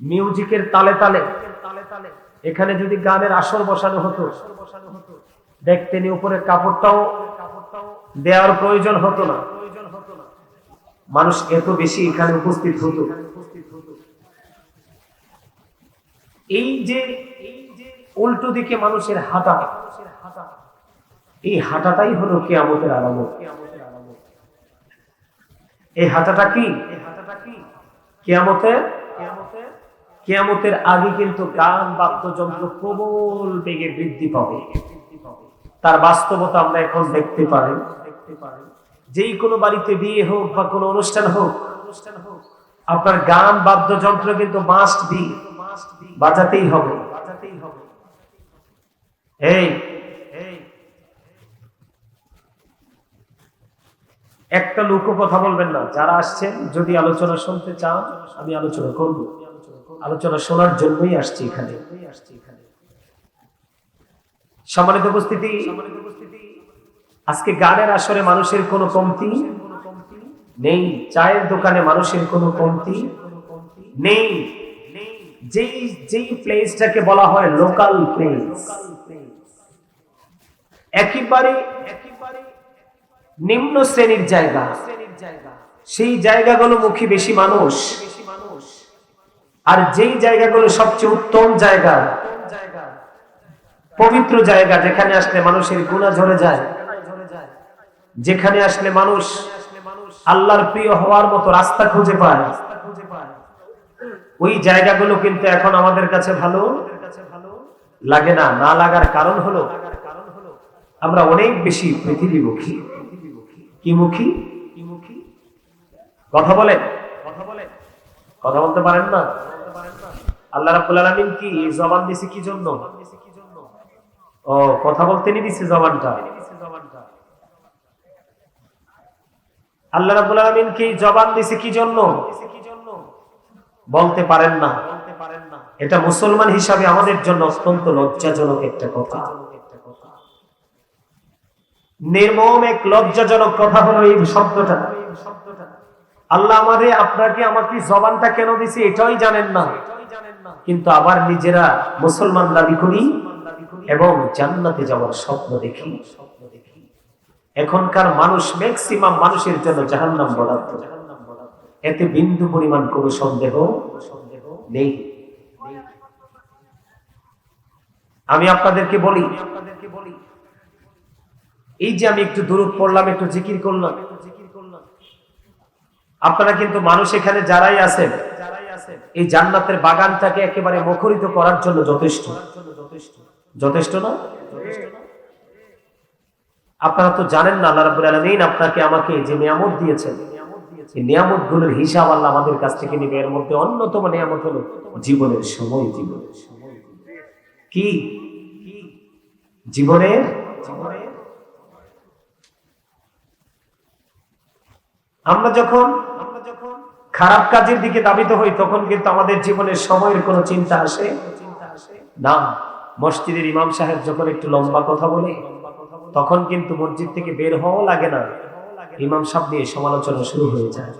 মিউজিকের তালে তালে। এখানে যদি গানের আসর বসানো হতো দেখতেন উপরে কাপড়টাও দেওয়ার প্রয়োজন হতো না। মানুষ এত বেশি এখানে উপস্থিত হতো। এই যে উল্টো দিকে মানুষের হাঁটা, এই হাঁটাটাই হলো কেয়ামতের আলামত। এই হাঁটাটা কি? কেয়ামতের কেয়ামতের আগে কিন্তু গান, বাদ্যযন্ত্র প্রবল বেগে বৃদ্ধি পাবে। তার বাস্তবতা আমরা এখন দেখতে পারি যেই কোনো বাড়িতে বিয়ে হোক বা কোনো অনুষ্ঠান হোক অনুষ্ঠান হোক আপনার গান, বাদ্যযন্ত্র কিন্তু মাস্ট বি বাজাতেই হবে। এই, একটা লোক কথা বলবেন না। যারা আসছেন, যদি আলোচনা শুনতে চান, আমি আলোচনা করব। আলোচনা শোনার জন্যই আসছি এখানে। সম্মানিত উপস্থিতি, আজকে গানের আসরে মানুষের কোনো কমতি নেই, চায়ের দোকানে মানুষের কোনো কমতি নেই। যেই যেই প্লেসটাকে বলা হয় লোকাল প্লেস একেবারে নিম্ন শ্রেণির জায়গা। সেই জায়গাগুলো মুখী বেশি মানুষ আর যেই জায়গাগুলো সবচেয়ে উত্তম জায়গা, পবিত্র জায়গা, যেখানে আসলে মানুষের গুণা ঝরে যায়, যেখানে আসলে মানুষ আল্লাহর প্রিয় হওয়ার মতো রাস্তা খুঁজে পায়, ওই জায়গাগুলো কিন্তু এখন আমাদের কাছে ভালো লাগে না। না লাগার কারণ হলো, আমরা অনেক বেশি পৃথিবীমুখী। কি মুখী? কথা বলেন। কথা বলেন। কথা বলতে পারেন না? আল্লাহ রাব্বুল আলামিন কি জবান দিছে কি জন্য? ও, কথা বলতে নি জবানটা? আল্লাহ রাব্বুল আলামিন কি জবান দিছে কি জন্য? বলতে পারেন না। এটা মুসলমান হিসাবে আমাদের জন্য অত্যন্ত লজ্জাজনক একটা কথা। নির্মম এক লজ্জাজনক কথা হলো এই শব্দটা। আল্লাহ আমাদের আপনাকে আমাকে জবানটা কেন দিছে এটাই জানেন না। কিন্তু আবার নিজেরা মুসলমান দাবি করি এবং জান্নাতে যাওয়ার স্বপ্ন দেখি। এখনকার মানুষ ম্যাক্সিমাম মানুষের জন্য জাহান্নাম বরাদ্দ। এতে বিন্দু পরিমাণ কোনো সন্দেহ নেই। আমি আপনাদেরকে বলি, এই যে আমি একটু দূর পড়লাম, একটু জিকির করলাম। আপনারা কিন্তু মানুষ এখানে যারাই আছেন এই জান্নাতের বাগানটাকে একেবারে মুখরিত করার জন্য যথেষ্ট। যথেষ্ট না? আপনারা তো জানেন না, আল্লাহ রাব্বুল আলামিন আপনাকে আমাকে যে নিয়ামত দিয়েছেন, এই নিয়ামতগুলোর হিসাব আল্লাহ আমাদের কাছ থেকে নেবে। এর মধ্যে অন্যতম নিয়ামত হলো জীবনের সময় জীবনের কি? জীবনের? আমরা যখন খারাপ কাজের দিকে দাবিত হই, তখন কিন্তু আমাদের জীবনের সময়ের কোনো চিন্তা আসে? না। মসজিদের ইমাম সাহেব যখন একটু লম্বা কথা বলে, তখন কিন্তু মসজিদ থেকে বের হওয়া লাগে না। ইমাম সাহেব নিয়ে সমালোচনা শুরু হয়ে যায়।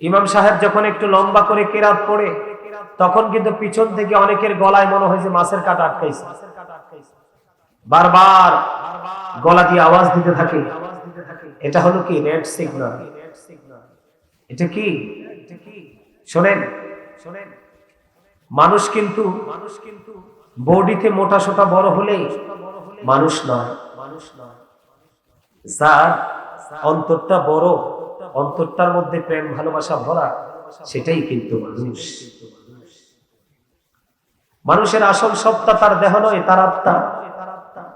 ইমাম সাহেব যখন একটু লম্বা করে কেরাত পড়ে, তখন কিন্তু পিছন থেকে অনেকের গলায় মনে হয় যে মাছের কাটা আটকাইছে। বারবার গলা দিয়ে আওয়াজ দিতে থাকে। এটা হলো কি রেড সিগন্যাল এটা কি? শোনেন শোনেন। মানুষ কিন্তু মানুষ কিন্তু বডিতে মোটা সোটা বড় হলেই মানুষ নয়। মানুষ নয় যার অন্তরটা বড়, অন্তরটার মধ্যে প্রেম, ভালোবাসা ভরা, সেটাই কিন্তু মানুষ। মানুষের আসল সত্তা তার দেহ নয়, তার আত্মা।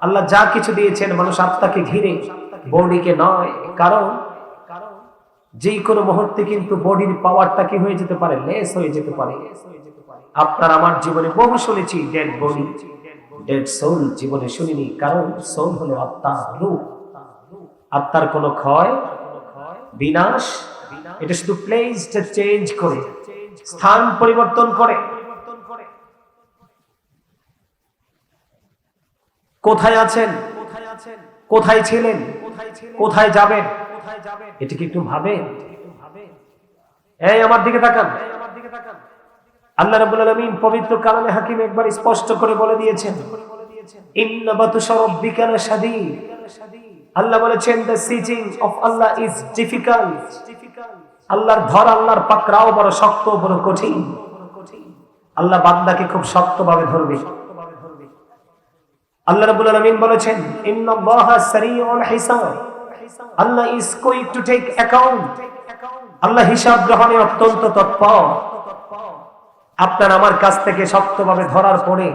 আল্লাহ যা কিছু দিয়েছেন, মানুষ আত্মাকে ঘিরে বডিকে নয়। কারণ যেই কোনো মুহূর্তে কিন্তু বডির পাওয়ারটা কি হয়ে যেতে পারে? লেস হয়ে যেতে পারে। আপনার আমার জীবনে বহু শুনেছি ডেড বডি ডেড সোল জীবনে শুনিনি, কারণ সোল হলো আত্মা রূপ। আত্মার কোনো ক্ষয়, বিনাশ, এটা শুধু প্লেসটা চেঞ্জ করে, স্থান পরিবর্তন করে। কোথায় আছেন? কোথায় ছিলেন? কোথায় যাবেন? এটা কি একটু ভাবে আমার দিকে তাকান। আল্লাহ রাব্বুল আলামিন পবিত্র কালামে হাকিম একবার স্পষ্ট করে বলে দিয়েছেন আল্লাহ বলেছেন আল্লাহর ধর, আল্লাহর বড় শক্ত বড় কঠিন। আল্লাহ বান্দাকে খুব শক্তভাবে ধরবে। আল্লাহ রাব্বুল বলেছেন হিসাব। Allah is going to take account. আল্লাহ হিসাব গ্রহণে অত্যন্ত তৎপর। আপনার আমার কাছ থেকে শক্তভাবে ধরার পরে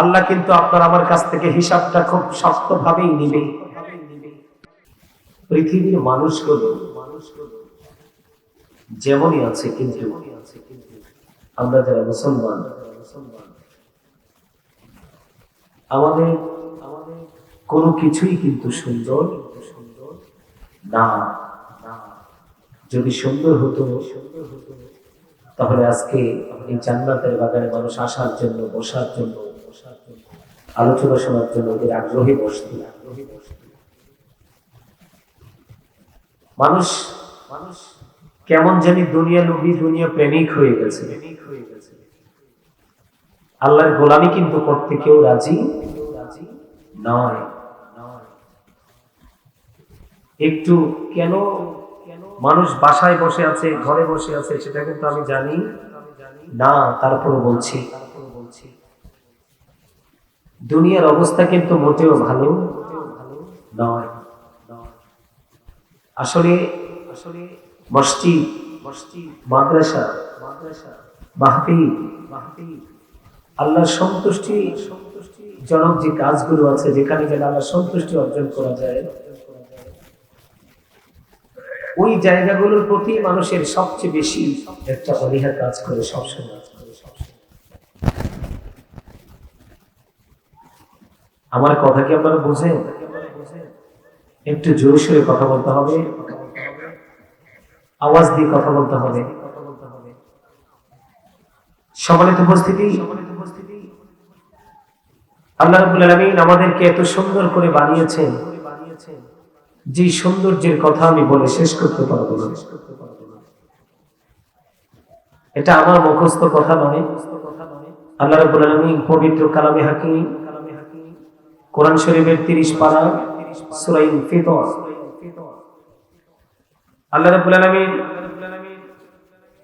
আল্লাহ কিন্তু আপনার আমার কাছ থেকে হিসাবটা খুব শক্তভাবেই নিবে। পৃথিবীর মানুষগুলো যেমনই আছে কিন্তু আমরা যারা মুসলমান, আমাদের কোনো কিছুই কিন্তু সুন্দর না, যদি সুন্দর হতো, তাহলে আজকে এই জান্নাতের বাগানে মানুষ আসার জন্য, বসার জন্য, আলোচনা শোনার জন্য ওদের আগ্রহী বসত। মানুষ মানুষ কেমন জানি দুনিয়া লোভী দুনিয়া প্রেমিক হয়ে গেছে। আল্লাহর গোলামি কিন্তু করতে কেউ রাজি নয়। একটু কেন মানুষ বাসায় বসে আছে, ঘরে বসে আছে, সেটা কিন্তু আমি জানি। না তারপর বলছি। দুনিয়ার অবস্থা কিন্তু মোটেও ভালো নয়। আসলে আসলে মসজিদ মসজিদ মাদ্রাসা মাদ্রাসা মাহফিল মাহফিল আল্লাহর সন্তুষ্টি সন্তুষ্টি জনক যে কাজগুলো আছে, যেখানে গেলে আল্লাহ সন্তুষ্টি অর্জন করা যায় ওই জায়গাগুলোর প্রতি মানুষের সবচেয়ে বেশি একটা অনীহা কাজ করে সবসময়। আমার কথা কি আপনারা বুঝেন? একটু জোরে সোরে কথা বলতে হবে। আওয়াজ দিয়ে কথা বলতে হবে। সম্মানিত উপস্থিতি। আল্লাহ আলামিন আমাদেরকে এত সুন্দর করে বানিয়েছেন। যে সৌন্দর্যের কথা আমি বলে শেষ করতে পারব না। এটা আমার মুখস্থ কথা নয়। আল্লাহ রাব্বুল আলামিন পবিত্র কালামে হাকিম, কোরআন শরীফের 30 পারা, সূরা ফিতর আল্লাহ রাব্বুল আলামিন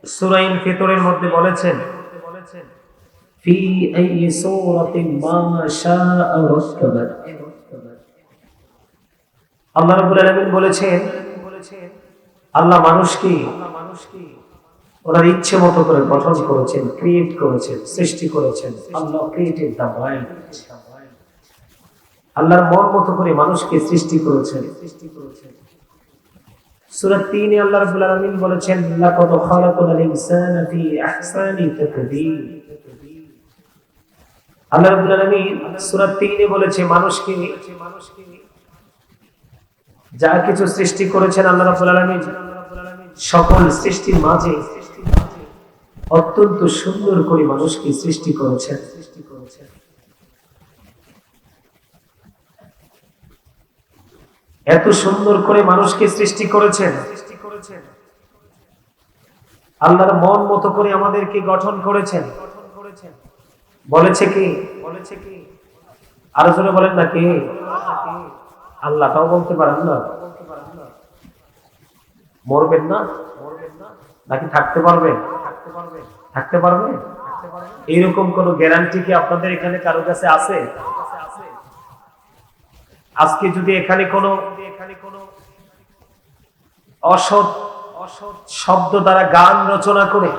সূরা ফিতরের মধ্যে বলেছেন, ফি আইয়ি সূরাতিন মা শাআ রাক্কাবাত। আল্লাহ রাব্বুল আলামিন বলেছেন, আল্লাহ মানুষকে ওনার ইচ্ছে মতো করে গঠন করেছেন ক্রিয়েট করেছেন, সৃষ্টি করেছেন। আল্লাহ ক্রিয়েটেড দ্য মাইন্ড আল্লাহর মন মতো করে মানুষকে সৃষ্টি করেছেন। সৃষ্টি করেছেন সূরা 3 এ আল্লাহ রাব্বুল আলামিন বলেছেন, লাকাদ খালাকাল ইনসানা ফি আহসানি তাকদীর। আল্লাহ রাব্বুল আলামিন সূরা 3 এ বলেছে মানুষকে মানুষকে যা কিছু সৃষ্টি করেছেন আল্লাহ রাব্বুল আলামিন, সকল সৃষ্টির মাঝে অত্যন্ত সুন্দর করে মানুষকে সৃষ্টি করেছেন। সৃষ্টি করেছেন এত সুন্দর করে মানুষকে সৃষ্টি করেছেন। সৃষ্টি করেছেন আল্লাহর মন মতো করে আমাদেরকে গঠন করেছেন। বলেছে কি? বলেছে কি আরও বলেন না কে? আল্লাহটাও বলতে পারেন না? মরবেন না? নাকি থাকতে পারবে থাকতে পারবেন? এইরকম কোন গ্যারান্টি কি আপনাদের এখানে কারও কাছে আছে? আজকে যদি এখানে কোনো এখানে কোনো অসৎ অসৎ শব্দ দ্বারা গান রচনা করে